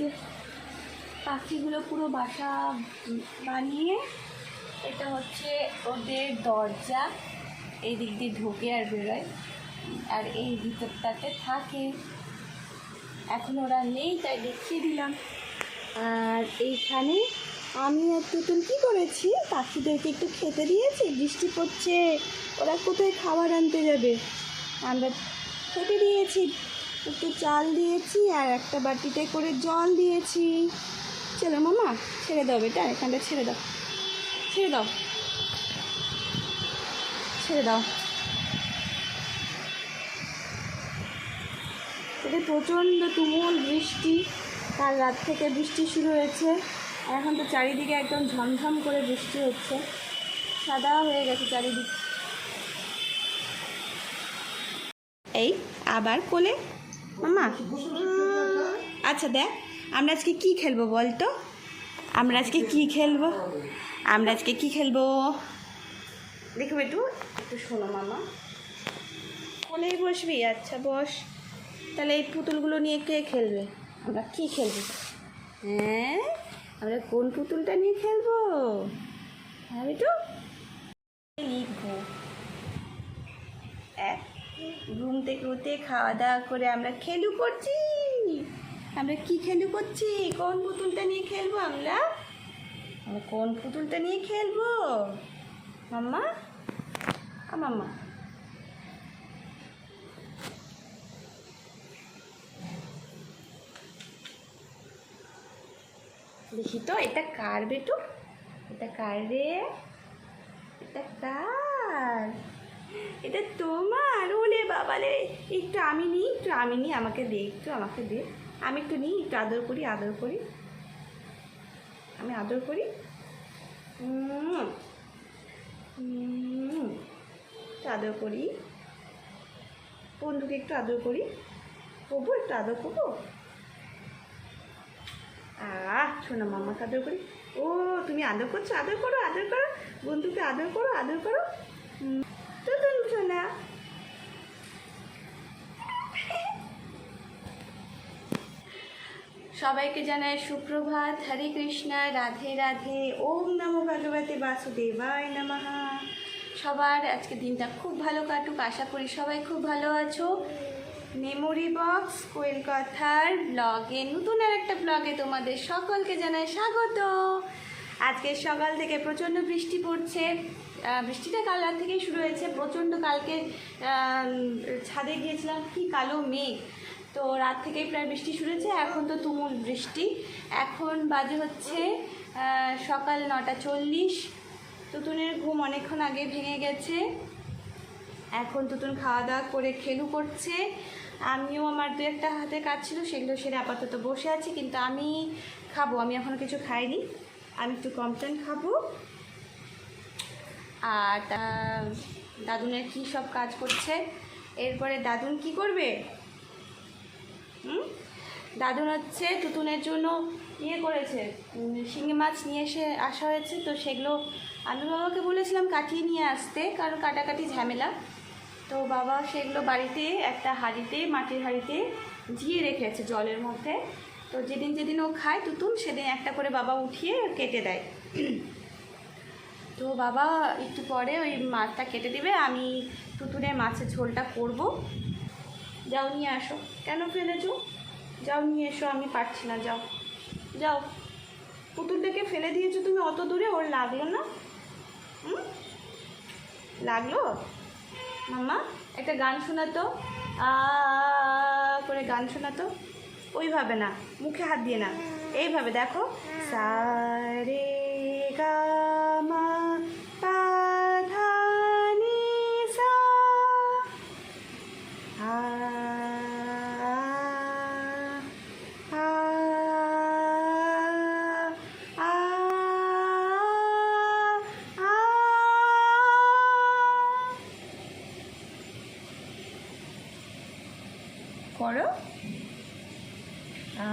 যে পাখিগুলো পুরো বাসা বানিয়ে এটা হচ্ছে ওদের দরজা এই দিক দিয়ে ঢোকে আর বেরোয়। আর এই ভিতরটাতে থাকে। এখন ওরা নেই, তাই দেখিয়ে দিলাম। আর এইখানে আমি আর তুতুল কী করেছি? পাখিদেরকে একটু খেতে দিয়েছি, বৃষ্টি পড়ছে। ওরা কোথায় খাবার আনতে যাবে? আমরা খেতে দিয়েছি। একটু চাল দিয়েছি আর একটা বাটিতে করে জল দিয়েছি। চলো মামা, ছেড়ে দাও বেটা, এখানটা ছেড়ে দাও। ছেড়ে দাও। ছেড়ে দাও। এটা প্রচণ্ড তুমুল বৃষ্টি, কাল রাত থেকে বৃষ্টি শুরু হয়েছে। এখন তো চারিদিকে একদম ঝমঝম করে বৃষ্টি হচ্ছে। সাদা হয়ে গেছে চারিদিক। এই, আবার কোলে? মামা আচ্ছা দেখ, আমরা আজকে কি খেলব বল তো? আমরা আজকে কি খেলব? আমরা আজকে কি খেলব? দেখো একটু একটু শোনো মামা। কোলেই বসবি আচ্ছা বস। তাহলে এই পুতুলগুলো নিয়ে কে খেলবে? আমরা কি খেলব? হ্যাঁ আমরা কোন পুতুলটা নিয়ে খেলব? হ্যাঁ বেটু। লিখব। এক ঘুম থেকে উঠে খাওয়া দাওয়া করে আমরা খেলু করছি। আমরা কি খেলু করছি? কোন পুতুলটা নিয়ে খেলব আমরা? আমরা কোন পুতুলটা নিয়ে খেলব? মাম্মা? মাম্মা। দেখি তো, এটা কার বেটু? এটা কার রে? এটা কার? এটা তোমার, ওলে বাবালে। একটু আমি নিই, একটু আমি নিই, আমাকে দে, একটু আমাকে দে। আমি একটু নিই, একটু আদর করি আদর করি। আমি আদর করি। একটু আদর করি। বন্ধুকে একটু আদর করি। করব একটু আদর করব? আহ শোনো মামাকে আদর করি। ও, তুমি আদর করছ? আদর করো আদর করো। বন্ধুকে আদর করো আদর করো। সবাইকে জানাই সুপ্রভাত। হরে কৃষ্ণা, রাধে রাধে। ওম নমো ভগবতে বাসুদেবায় নমঃ। সবার আজকে দিনটা খুব ভালো কাটুক। আশা করি সবাই খুব ভালো আছো। মেমোরি বক্স কোয়েল কথার ব্লগে নতুন আর একটা ব্লগে তোমাদের সকলকে জানাই স্বাগত। আজকে সকাল থেকে প্রচণ্ড বৃষ্টি পড়ছে। বৃষ্টিটা কাল রাত থেকেই শুরু হয়েছে। প্রচণ্ড কালকে ছাদে গিয়েছিলাম। কি কালো মেঘ। তো রাত থেকেই প্রায় বৃষ্টি শুরু হয়েছে এখন তো তুমুল বৃষ্টি। এখন বাজে হচ্ছে সকাল নটা চল্লিশ। তুতুনের ঘুম অনেকক্ষণ আগে ভেঙে গেছে। এখন তুতুন খাওয়া দাওয়া করে খেলু করছে। আমিও আমার দু একটা হাতে কাজ ছিল, সেগুলো সেরে আপাতত বসে আছি, কিন্তু আমি খাব, আমি এখনও কিছু খাইনি। আমি একটু কমপ্লেন খাব। আর দাদুনের কী সব কাজ করছে? এরপরে দাদুন কি করবে? হুম? দাদুন হচ্ছে তুতুনের জন্য ইয়ে করেছে শিঙি মাছ নিয়ে এসে আসা হয়েছে, তো সেগুলো আমি বাবাকে বলেছিলাম কাটিয়ে নিয়ে আসতে, কারণ কাটাকাটি ঝামেলা। তো বাবা সেগুলো বাড়িতে, একটা হাঁড়িতে, মাটির হাঁড়িতে ঝিয়ে রেখেছে জলের মধ্যে। তো যেদিন যেদিন ও খায় তুতুন, সেদিন একটা করে বাবা উঠিয়ে কেটে দেয়। তো বাবা একটু পরে ওই মাছটা কেটে দিবে, আমি তুতুনের মাছের ঝোলটা করব। যাও, নিয়ে আসো। কেন ফেলেছো? যাও, নিয়ে এসো, আমি পারছি না, যাও। যাও। পুতুলটাকে ফেলে দিয়েছ তুমি অত দূরে, ওর লাগল না? হুম? লাগল? মাম্মা, একটা গান শোনাতো। করে গান শোনাতো। ওইভাবে না, মুখে হাত দিয়ে না। এইভাবে দেখো। সারে গা করো। আ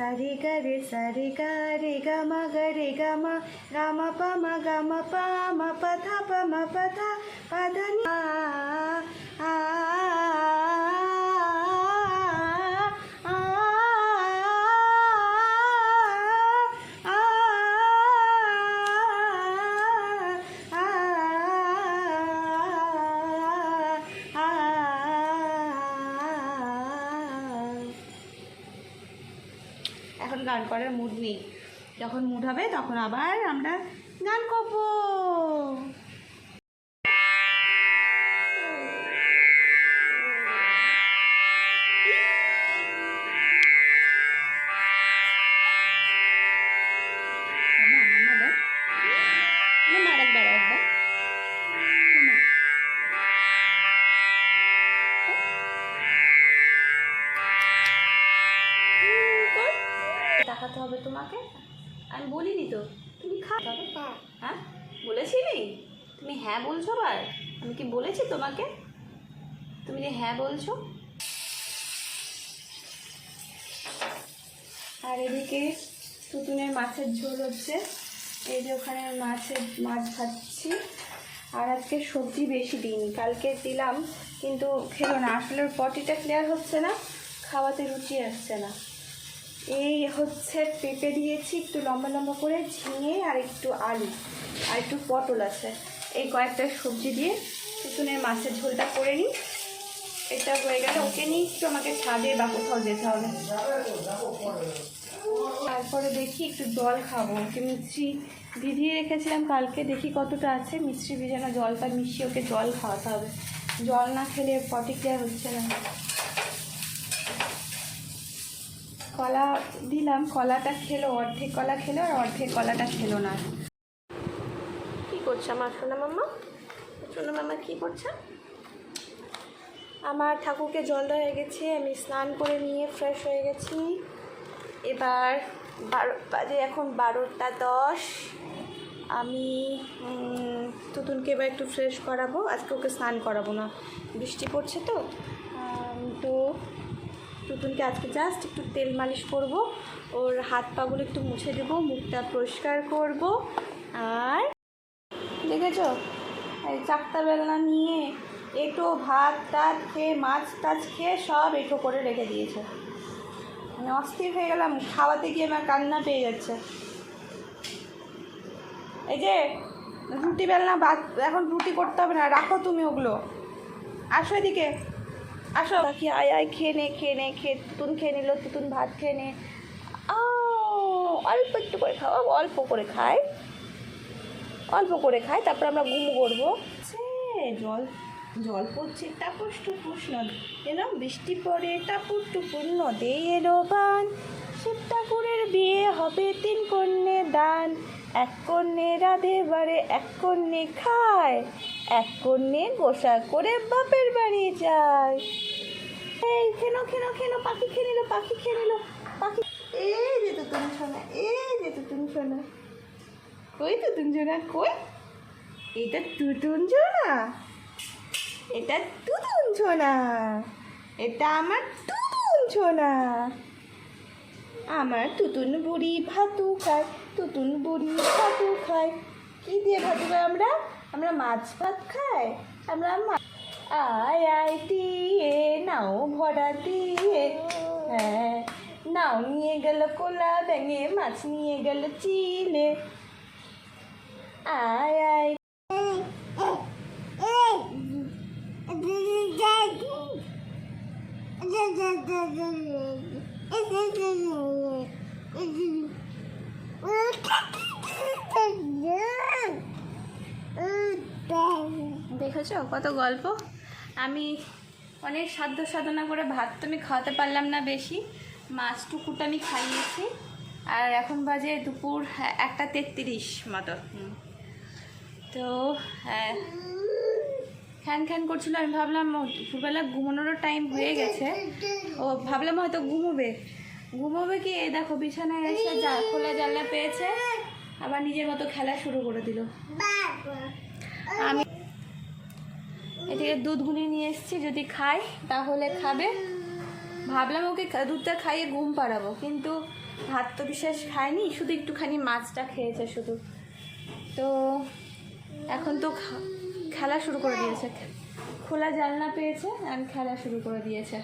সা রে গা রে সা রে গা রে গা মা গা রে গা মা গা গান করার মুড নেই। যখন মুড হবে তখন আবার আমরা গান করব। আমি বলিনি তো। তুমি খা। হ্যাঁ? বলেছিলি? তুমি হ্যাঁ বলছো আবার? আমি কি বলেছি তোমাকে? তুমি যে হ্যাঁ বলছো? আর এদিকে তুতুনের মাছের ঝোল হচ্ছে। এই যে ওখানে মাছের মাছ ভাজছি। আর আজকে সবজি বেশি দিইনি। কালকে দিলাম কিন্তু খেলো না। আসলে পটিটা ক্লিয়ার হচ্ছে না খাওয়াতে রুচি আসছে না। এই হচ্ছে পেঁপে দিয়েছি, একটু লম্বা লম্বা করে ঝিঙে আর একটু আলু আর একটু পটল আছে। এই কয়েকটা সবজি দিয়ে তুতুনের মাছের ঝোলটা করে নিই। এটা হয়ে গেলে ওকে নিয়ে একটু আমাকে ছাদে বা কোথাও যেতে হবে। তারপরে দেখি একটু জল খাব। ওকে মিষ্টি ভিজিয়ে রেখেছিলাম, কালকে দেখি কতটা আছে। মিষ্টি ভিজানো জলটা মিশিয়ে ওকে জল খাওয়াতে হবে। জল না খেলে ক্লিয়ার হচ্ছে না। কলা দিলাম, কলাটা খেলো, অর্ধেক কলা খেলো আর অর্ধেক কলাটা খেলো না। কি করছে আমার সোনা মাম্মা? সোনা মাম্মা কি করছে? আমার ঠাকুরকে জল হয়ে গেছে, আমি স্নান করে নিয়ে ফ্রেশ হয়ে গেছি। এবার বারো, বাজে এখন বারোটা দশ। আমি তুতুনকে এবার একটু ফ্রেশ করাবো, আজকে ওকে স্নান করাবো না। বৃষ্টি পড়ছে তো। তো তুতুনকে আজকে জাস্ট একটু তেল মালিশ করব। ওর হাত পাগুলো একটু মুছে দেবো, মুখটা পরিষ্কার করব। আর দেখেছ? এই চারটা বেলনা নিয়ে এঁটো, ভাত টাত খেয়ে, মাছ টাছ খেয়ে সব এঁটো করে রেখে দিয়েছে। মানে অস্থির হয়ে গেলাম, খাওয়াতে গিয়ে আমার কান্না পেয়ে যাচ্ছে। এই যে রুটি বেলনা বাদ, এখন রুটি করতে হবে না, রাখো তুমি ওগুলো। আসো এদিকে। আসো। বাকি আয় আয় খেয়ে নে খেয়ে নে খেয়ে তুতুন খেয়ে নিল তুতুন ভাত খেয়ে নে। অল্প একটু করে খাওয়া অল্প করে খায় অল্প করে খায় তারপর আমরা ঘুম করব। সে জল জল পড়ছে টাপুস টুপুস নদ। যেন বৃষ্টি পড়ে টাপুর টুপুর নদে এলো বান। শিব ঠাকুরের বিয়ে হবে তিন কন্যে দান। এক কন্যে রাধে বাড়ে এক কন্যে খায়, এক কন্যে গোসা করে বাপের বাড়ি যায়। এই খেন খেন খেন পাখি খেয়ে পাখি খেয়ে পাখি এই যে তো তুমি শোনা এই যে তো তুমি শোনা কই তুতুন জোনা কই? এটা তুতুন জোনা এটা তুতুন ছোনা এটা আমার তুতুন ছোনা আমার তুতুন বুড়ি ভাতু খায়। তুতুন বুড়ি ভাতু খাই। কি দিয়ে ভাতু খাই আমরা? আমরা মাছ ভাত খাই, আমরা আয় আয়, দিয়ে, নাও, ভরা দিয়ে। হ্যাঁ নাও, নিয়ে গেল কোলা ব্যাঙে, মাছ নিয়ে গেল চিলে। আয় আয়। দেখেছ কত গল্প। আমি অনেক সাধ্য সাধনা করে ভাত তো আমি খাওয়াতে পারলাম না বেশি মাছটুকুটা আমি খাইয়েছি আর এখন বাজে দুপুর একটা তেত্রিশ মতো। তো হ্যাঁ, খ্যান খ্যান করছিল আমি ভাবলাম দুপুরবেলা ঘুমানোরও টাইম হয়ে গেছে। ও ভাবলাম হয়তো ঘুমোবে। ঘুমোবে কি? এই দেখো বিছানায় এসে যা খোলা জানলা পেয়েছে আবার নিজের মতো খেলা শুরু করে দিল। আমি এদিকে দুধ গুলি নিয়ে এসেছি, যদি খাই তাহলে খাবে। ভাবলাম ওকে দুধটা খাইয়ে ঘুম পাড়াবো, কিন্তু ভাত তো বিশেষ খায়নি শুধু একটুখানি মাছটা খেয়েছে শুধু। তো এখন তো খেলা শুরু করে দিয়েছে। খোলা জানলা পেয়েছে আর খেলা শুরু করে দিয়েছে।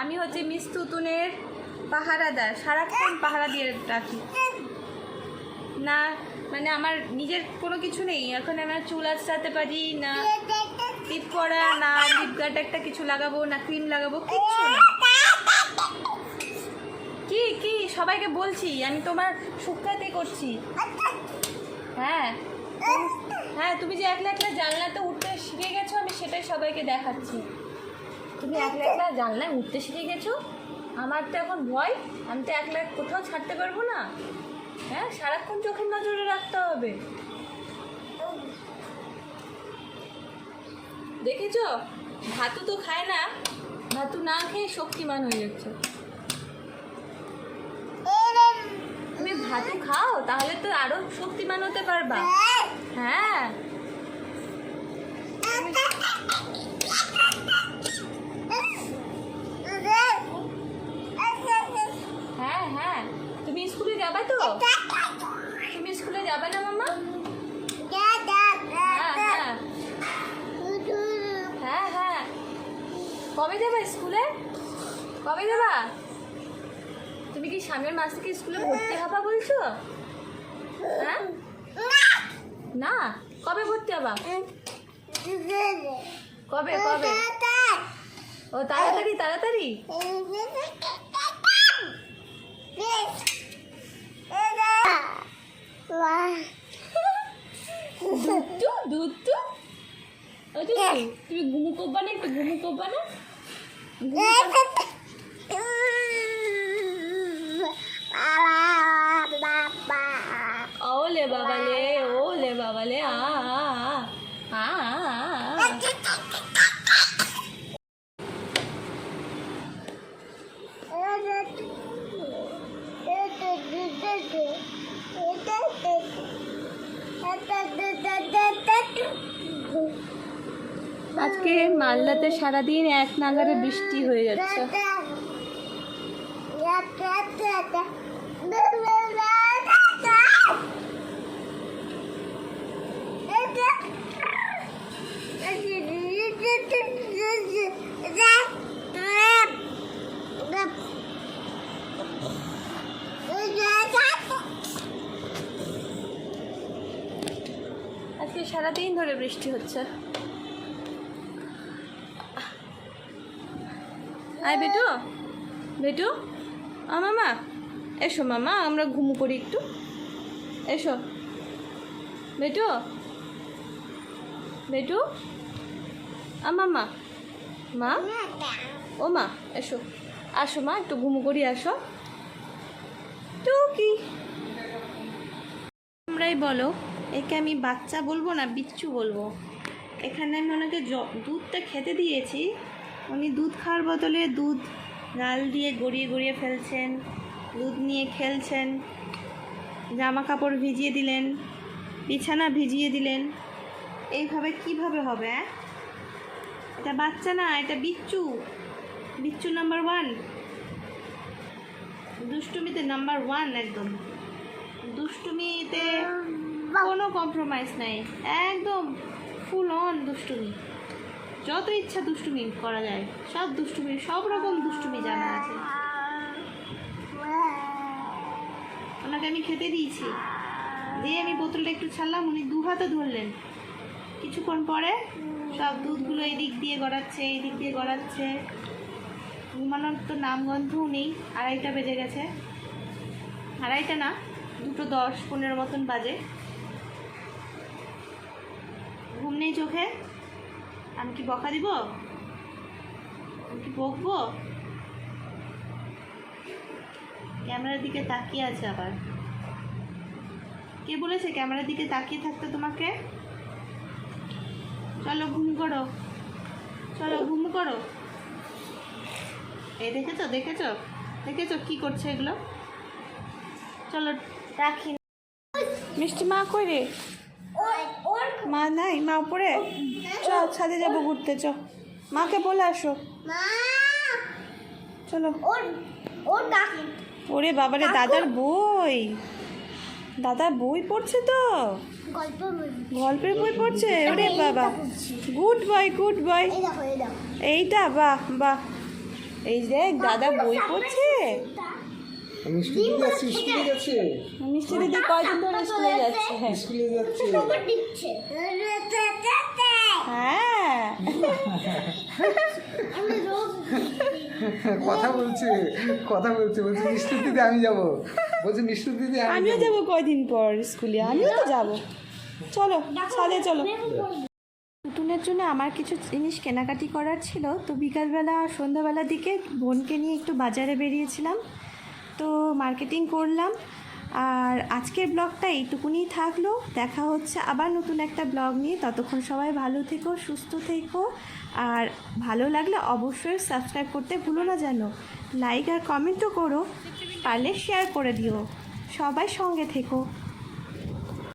আমি হচ্ছে মিস তুতুনের পাহারাদার, সারাক্ষণ পাহারা দিয়ে রাখি। না মানে আমার নিজের কোনো কিছু নেই। এখন আমার চুল আঁচড়াতে পারি না, টিপ করা না লিপ গার্ড একটা কিছু লাগাবো, না ক্রিম লাগাবো, কিচ্ছু না। কি কি? সবাইকে বলছি, আমি তোমার সুখ্যাতি করছি। হ্যাঁ। হ্যাঁ তুমি যে একলা একলা জানলাতে উঠতে শিখে গেছো, আমি সেটাই সবাইকে দেখাচ্ছি। তুমি একলা একলা জানলায় উঠতে শিখে গেছো? আমার তো এখন ভয়, আমি তো একলা কোথাও ছাড়তে পারব না। হ্যাঁ সারাক্ষণ চোখের নজরে রাখতে হবে। দেখেছ? ভাতু তো খায় না। ভাতু না খেয়ে শক্তিমান হয়ে যাচ্ছে। তুমি ভাতু খাও, তাহলে তো আরও শক্তিমান হতে পারবা। হ্যাঁ হ্যাঁ হ্যাঁ তুমি স্কুলে যাবে তো তুমি স্কুলে যাবে না মামা? হ্যাঁ হ্যাঁ। হ্যাঁ হ্যাঁ। কবে যাবে স্কুলে? কবে যাবা? তুমি কি সামনের মাস থেকে স্কুলে ভর্তি হবা বলছো? হ্যাঁ? না। কবে ভর্তি হবা? কবে কবে? ও, তাড়াতাড়ি তাড়াতাড়ি। দুধটু দুধটু ও তুমি ঘুমু করবা না একটু ঘুমু করবা না ওলে বাবালে ওলে বাবালে আ আ আ আ আ আজকে মালদাতে সারাদিন এক নাগারে বৃষ্টি হয়ে যাচ্ছে। আজকে সারাদিন ধরে বৃষ্টি হচ্ছে। আয় বেটু বেটু। আ, মামা। এসো, মামা, আমরা ঘুমু করি একটু। এসো। বেটু। বেটু। আ, মামা। মা? ও, মা, এসো। আসো, মা, একটু ঘুমু করি, আসো। টুকি। আমরাই বলো, একে আমি বাচ্চা বলব না, বিচ্ছু বলব? এখানে আমি ওনাকে দুধটা খেতে দিয়েছি। উনি দুধ খাওয়ার বদলে দুধ গাল দিয়ে গড়িয়ে গড়িয়ে ফেলছেন, দুধ নিয়ে খেলছেন জামা কাপড় ভিজিয়ে দিলেন, বিছানা ভিজিয়ে দিলেন। এইভাবে কীভাবে হবে? এটা বাচ্চা না, এটা বিচ্ছু। বিচ্ছু নাম্বার ওয়ান দুষ্টুমিতে নাম্বার ওয়ান একদম। দুষ্টুমিতে কোনো কম্প্রোমাইজ নাই। একদম ফুল অন দুষ্টুমি। যত ইচ্ছা দুষ্টুমি করা যায়, সব দুষ্টুমি, সব রকম দুষ্টুমি জানা আছে। ওনাকে আমি খেতে দিয়েছি। দিয়ে আমি বোতলটা একটু ছাড়লাম, উনি দু হাতে ধরলেন। কিছুক্ষণ পরে সব দুধগুলো এদিক দিয়ে গড়াচ্ছে এই দিক দিয়ে গড়াচ্ছে। ঘুমানোর তো নামগন্ধও নেই, আড়াইটা বেজে গেছে। আড়াইটা না, দুটো দশ, পনেরো মতন বাজে। ঘুম নেই চোখে। আমি কি বকা দিব? আমি কি বকবো? ক্যামেরার দিকে তাকিয়ে আছে আবার। কে বলেছে ক্যামেরার দিকে তাকিয়ে থাকতে তোমাকে? চলো ঘুম করো। চলো ঘুম করো। এই দেখেছ দেখেছ? দেখেছ কি করছে এগুলো? চলো রাখি। মিষ্টি মা কই রে? মা নাই মা উপরে। চ ছাদে যাব ঘুরতে চ মাকে বলে আসো। চলো। ওর বাবারে দাদার বই। দাদার বই পড়ছে তো। গল্পের বই পড়ছে? ওরে বাবা। গুড বয় গুড বয় এইটা বাহ বাহ। এই দেখ দাদা বই পড়ছে। মিষ্টি দিদি যাচ্ছে স্কুলে যাচ্ছে। মিষ্টি দিদি কয়দিন ধরে স্কুলে যাচ্ছে? হ্যাঁ স্কুলে যাচ্ছে। খবর হ্যাঁ। কথা বলছে কথা বলছে বলছে মিষ্টি দিদি আমি যাব। বলছে মিষ্টি দিদি আমি আমিও যাব। কয়দিন পর স্কুলে? আমিও তো যাব। চলো ছাদে চলো। নতুনের জন্য আমার কিছু জিনিস কেনাকাটি করার ছিল। তো বিকালবেলা সন্ধ্যাবেলার দিকে বোনকে নিয়ে একটু বাজারে বেরিয়েছিলাম। তো মার্কেটিং করলাম। আর আজকের ব্লগটা এইটুকুনি থাকল। দেখা হচ্ছে আবার নতুন একটা ব্লগ নিয়ে। ততক্ষণ সবাই ভালো থেকো, সুস্থ থেকো। আর ভালো লাগলে অবশ্যই সাবস্ক্রাইব করতে ভুলো না যেন। লাইক আর কমেন্টও করো। পারলে শেয়ার করে দিও। সবাই সঙ্গে থেকো।